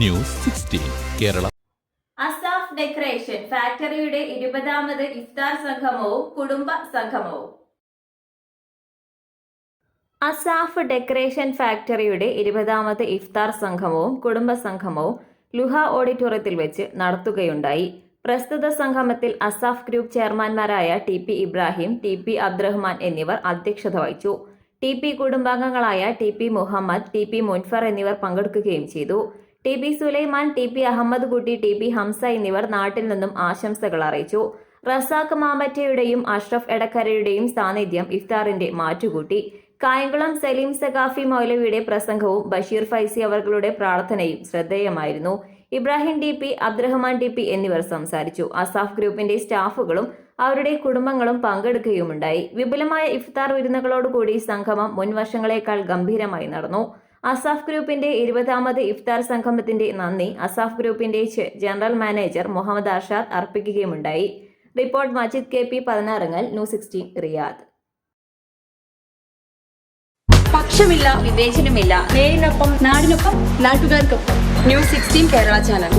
News sixteen Kerala. Asaf decoration ഫാക്ടറിയുടെ ഇരുപതാമത് ഇഫ്താർ സംഗമവും കുടുംബ സംഗമവും. അസാഫ് ഡെക്കറേഷൻ ഫാക്ടറിയുടെ ഇരുപതാമത് ഇഫ്താർ സംഗമവും കുടുംബ സംഗമവും ലുഹ ഓഡിറ്റോറിയത്തിൽ വെച്ച് നടത്തുകയുണ്ടായി. പ്രസ്തുത സംഗമത്തിൽ Asaf group ചെയർമാൻമാരായ T P Ibrahim T P Abdurahman എന്നിവർ അധ്യക്ഷത വഹിച്ചു. T P കുടുംബാംഗങ്ങളായ T P Muhammad T P Munfar എന്നിവർ പങ്കെടുക്കുകയും ചെയ്തു. T P Sulaiman T P Ahmad Kutty T P Hamza എന്നിവർ നാട്ടിൽ നിന്നും ആശംസകൾ അറിയിച്ചു. റസാഖ് മാമറ്റയുടെയും അഷ്റഫ് എടക്കരയുടെയും സാന്നിധ്യം ഇഫ്താറിന്റെ മാറ്റുകൂട്ടി. കായംകുളം സലീം സഖാഫി മൗലവിയുടെ പ്രസംഗവും ബഷീർ ഫൈസി അവർകളുടെ പ്രാർത്ഥനയും ശ്രദ്ധേയമായിരുന്നു. Ibrahim T P Abdurahman T P എന്നിവർ സംസാരിച്ചു. അസാഫ് ഗ്രൂപ്പിന്റെ സ്റ്റാഫുകളും അവരുടെ കുടുംബങ്ങളും പങ്കെടുക്കുകയുമുണ്ടായി. വിപുലമായ ഇഫ്താർ വിരുന്നുകളോടുകൂടി സംഗമം മുൻവർഷങ്ങളെക്കാൾ ഗംഭീരമായി നടന്നു. അസാഫ് ഗ്രൂപ്പിന്റെ ഇരുപതാമത് ഇഫ്താർ സംഗമത്തിന്റെ നന്ദി അസാഫ് ഗ്രൂപ്പിന്റെ general manager Muhammad Arshad അർപ്പിക്കുകയുമുണ്ടായി. Report Majid K P Pathinarangal news sixteen Riyadh. പക്ഷമില്ല വിവേചനമില്ല. നേരിനൊപ്പം നാടിനൊപ്പം നാട്ടുകാർക്കൊപ്പം. News sixteen Kerala channel